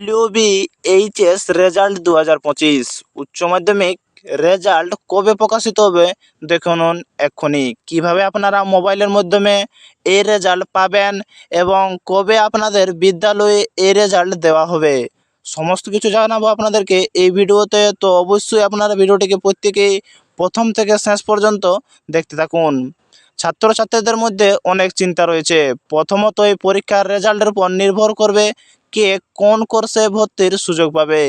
WB HS result দু হাজার পঁচিশ। উচ্চ মাধ্যমিক রেজাল্ট কবে প্রকাশিত হবে? দেখুন এক্ষুনি। কীভাবে আপনারা মোবাইলের মাধ্যমে এই রেজাল্ট পাবেন এবং কবে আপনাদের বিদ্যালয়ে এই রেজাল্ট দেওয়া হবে? সমস্ত কিছু জানাব আপনাদেরকে এই ভিডিওতে। তো অবশ্যই আপনারা ভিডিওটিকে প্রত্যেকেই প্রথম থেকে শেষ পর্যন্ত দেখতে থাকুন। ছাত্রছাত্রীদের মধ্যে অনেক চিন্তা রয়েছে। প্রথমত এই পরীক্ষার রেজাল্টের উপর নির্ভর করবে কে কোন কোর্সে ভর্তির সুযোগ পাবে?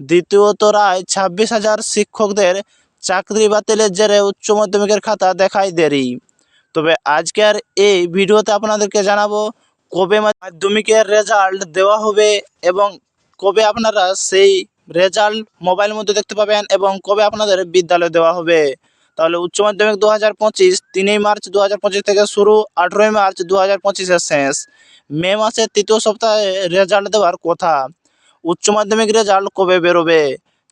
দ্বিতীয়ত রায়, ছাব্বিশ হাজার শিক্ষকদের চাকরি বাতিলের জেরে উচ্চ মাধ্যমিকের খাতা দেখায় দেরি। তবে আজকের এই ভিডিওতে আপনাদেরকে জানাব কবে মাধ্যমিকের রেজাল্ট দেওয়া হবে এবং কবে আপনারা সেই রেজাল্ট মোবাইল মধ্যে দেখতে পাবেন এবং কবে আপনাদের বিদ্যালয়ে দেওয়া হবে। তাহলে উচ্চ মাধ্যমিক দু হাজার পঁচিশ, তিনই মার্চ দু হাজার পঁচিশ থেকে শুরু আঠেরোই মার্চ দু হাজার পঁচিশের শেষ। মে মাসের তৃতীয় সপ্তাহে রেজাল্ট দেওয়ার কথা। উচ্চ মাধ্যমিক রেজাল্ট কবে বেরোবে?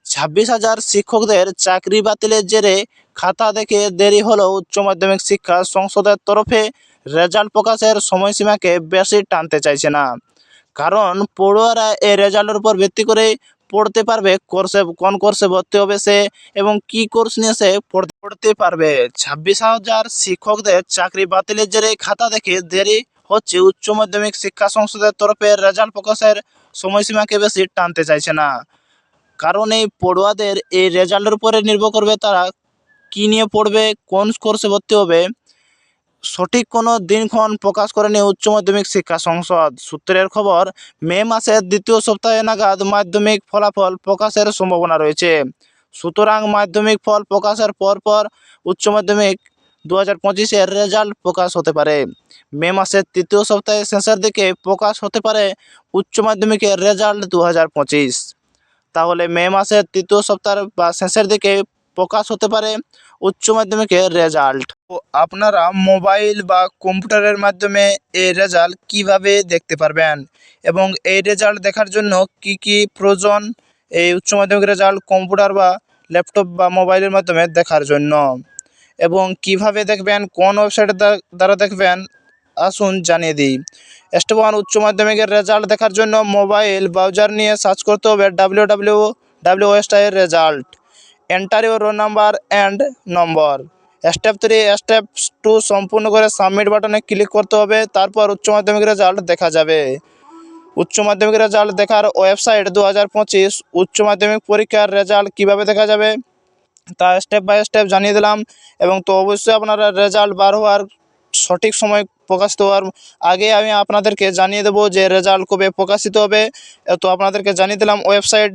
ছাব্বিশ হাজার শিক্ষকদের চাকরি বাতিলের জেরে খাতা দেখে দেরি হলেও উচ্চ মাধ্যমিক শিক্ষা সংসদের তরফে রেজাল্ট প্রকাশের সময়সীমাকে বেশি টানতে চাইছে না। কারণ পড়ুয়ারা এই রেজাল্টের উপর ভিত্তি করে পড়তে পারবে কোর্সে কোন কোর্সে ভর্তি হবে সে এবং কি কোর্স নিয়ে সে পড়তে পারবে। ছাব্বিশ হাজার শিক্ষকদের চাকরি বাতিলের জেরে খাতা দেখে দেরি হচ্ছে। উচ্চ মাধ্যমিক শিক্ষা সংসদের তরফে রেজাল্ট প্রকাশের সময়সীমাকে বেশি টানতে চাইছে না। কারণ এই পড়ুয়াদের এই রেজাল্টের উপরে নির্ভর করবে তারা কী নিয়ে পড়বে, কোন কোর্সে ভর্তি হবে। সঠিক কোনো দিনক্ষণ প্রকাশ করেনি উচ্চ মাধ্যমিক শিক্ষা সংসদ। সূত্রের খবর, মে মাসের দ্বিতীয় সপ্তাহে নাগাদ মাধ্যমিক ফলাফল প্রকাশের সম্ভাবনা রয়েছে। সুতরাং মাধ্যমিক ফল প্রকাশের পরপর উচ্চ মাধ্যমিক দু হাজার পঁচিশের রেজাল্ট প্রকাশ হতে পারে। মে মাসের তৃতীয় সপ্তাহে শেষের দিকে প্রকাশ হতে পারে উচ্চ মাধ্যমিকের রেজাল্ট দু হাজার পঁচিশ। তাহলে মে মাসের তৃতীয় সপ্তাহ বা শেষের দিকে প্রকাশ হতে পারে উচ্চ মাধ্যমিকের রেজাল্ট আপনারা মোবাইল বা কম্পিউটারের মাধ্যমে এই রেজাল্ট কীভাবে দেখতে পারবেন? এবং এই রেজাল্ট দেখার জন্য কি কি প্রয়োজন এই উচ্চ মাধ্যমিক রেজাল্ট কম্পিউটার বা ল্যাপটপ বা মোবাইলের মাধ্যমে দেখার জন্য? এবং কীভাবে দেখবেন? কোন ওয়েবসাইটের দ্বা- দ্বারা দেখবেন? আসুন জানিয়ে দিই। স্টেপ ওয়ান উচ্চ মাধ্যমিকের রেজাল্ট দেখার জন্য মোবাইল ব্রাউজার নিয়ে সার্চ করতে হবে W W W result enter your roll number and number step three step two সম্পূর্ণ করে সাবমিট বাটনে ক্লিক করতে হবে, তারপর উচ্চ মাধ্যমিক রেজাল্ট দেখা যাবে। উচ্চ মাধ্যমিক রেজাল্ট দেখার ওয়েবসাইট দু হাজার পঁচিশ, উচ্চ মাধ্যমিক পরীক্ষার রেজাল্ট কীভাবে দেখা যাবে, তা স্টেপ বাই স্টেপ জানিয়ে দিলাম এবং তো অবশ্যই আপনারা রেজাল্ট বার হওয়ার সঠিক সময় প্রকাশিত হওয়ার আগে আমি আপনাদেরকে জানিয়ে দেবো যে রেজাল্ট কবে প্রকাশিত হবে। তো আপনাদেরকে জানিয়ে দিলাম ওয়েবসাইট